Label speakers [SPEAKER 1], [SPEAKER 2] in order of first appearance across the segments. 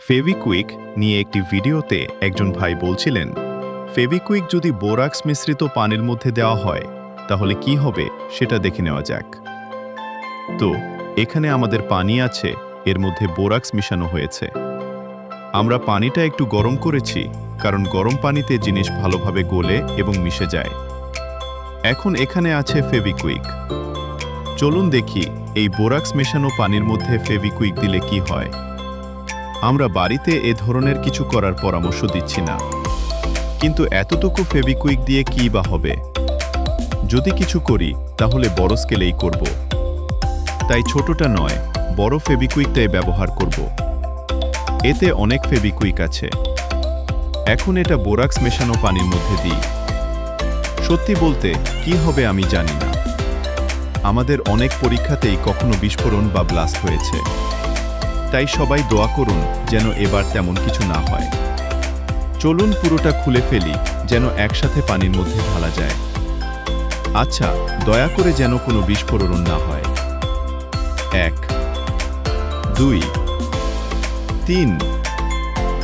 [SPEAKER 1] ফেভিকুইক নিয়ে একটি ভিডিওতে একজন ভাই বলছিলেন, ফেভিকুইক যদি বোরাক্স মিশ্রিত পানির মধ্যে দেওয়া হয়, তাহলে কি হবে সেটা দেখে নেওয়া যাক। তো, এখানে আমাদের পানি আছে, এর মধ্যে বোরাক্স মিশানো হয়েছে। আমরা পানিটা একটু গরম করেছি, কারণ গরম পানিতে জিনিস ভালোভাবে গলে এবং মিশে যায়। এখন এখানে আছে ফেভিকুইক। চলুন দেখি, এই বোরাক্স মেশানো পানির মধ্যে ফেভিকুইক দিলে কি হয়। আমরা বাড়িতে এ ধরনের কিছু করার পরামর্শ দিচ্ছি না। কিন্তু এতটুকু ফেভিকুইক দিয়ে কি বা হবে? যদি কিছু করি, তাহলে বড় স্কেলেই করব। তাই ছোটটা নয়, বড় ফেভিকুইকটাই ব্যবহার করব। এতে অনেক ফেবিকুইক আছে। এখন এটা বোরাক্স মেশানো পানির মধ্যে দিই। সত্যি বলতে, কি হবে আমি জানি না। আমাদের অনেক পরীক্ষাতেই কখনো বিস্ফোরণ বা ব্লাস্ট হয়েছে। তাই সবাই দোয়া করুন যেন এবার তেমন কিছু না হয়। চলুন পুরোটা খুলে ফেলি, যেন একসাথে পানির মধ্যে ঢালা যায়। আচ্ছা দয়া করে যেন কোনো বিস্ফোরণ না হয়। এক, দুই, তিন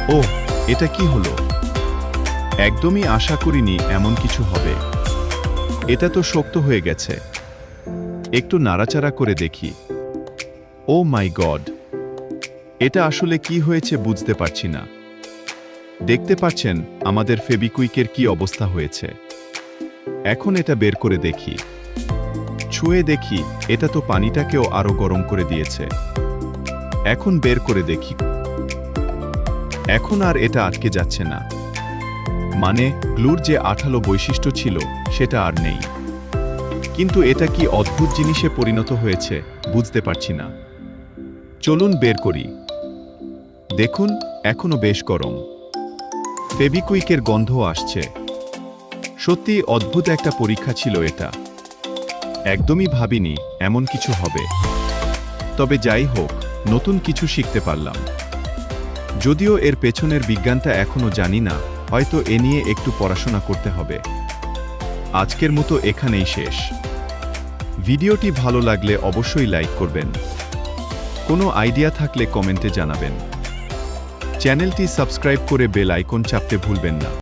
[SPEAKER 1] ও এটা কি হলো? একদমই আশা করিনি এমন কিছু হবে। এটা তো শক্ত হয়ে গেছে। একটু নাড়াচাড়া করে দেখি। Oh my god! এটা আসলে কি হয়েছে বুঝতে পারছি না। দেখতে পাচ্ছেন আমাদের ফেবিকুইকের কি অবস্থা হয়েছে। এখন এটা বের করে দেখি। ছুঁয়ে দেখি, এটা তো পানিটাকেও আরও গরম করে দিয়েছে। এখন বের করে দেখি। এখন আর এটা আটকে যাচ্ছে না। মানে গ্লুর যে আঠালো বৈশিষ্ট্য ছিল, সেটা আর নেই। কিন্তু এটা কি অদ্ভুত জিনিসে পরিণত হয়েছে, বুঝতে পারছি না। চলুন বের করি। দেখুন, এখনও বেশ গরম। ফেবিকুইকের গন্ধ আসছে। সত্যি অদ্ভুত একটা পরীক্ষা ছিল এটা। একদমই ভাবিনি এমন কিছু হবে। তবে যাই হোক, নতুন কিছু শিখতে পারলাম। যদিও এর পেছনের বিজ্ঞানটা এখনও জানি না, হয়তো এ নিয়ে একটু পড়াশোনা করতে হবে। আজকের মতো এখানেই শেষ। ভিডিওটি ভালো লাগলে অবশ্যই লাইক করবেন। কোনো আইডিয়া থাকলে কমেন্টে জানাবেন। চ্যানেলটি সাবস্ক্রাইব করে বেল আইকন চাপতে ভুলবেন না।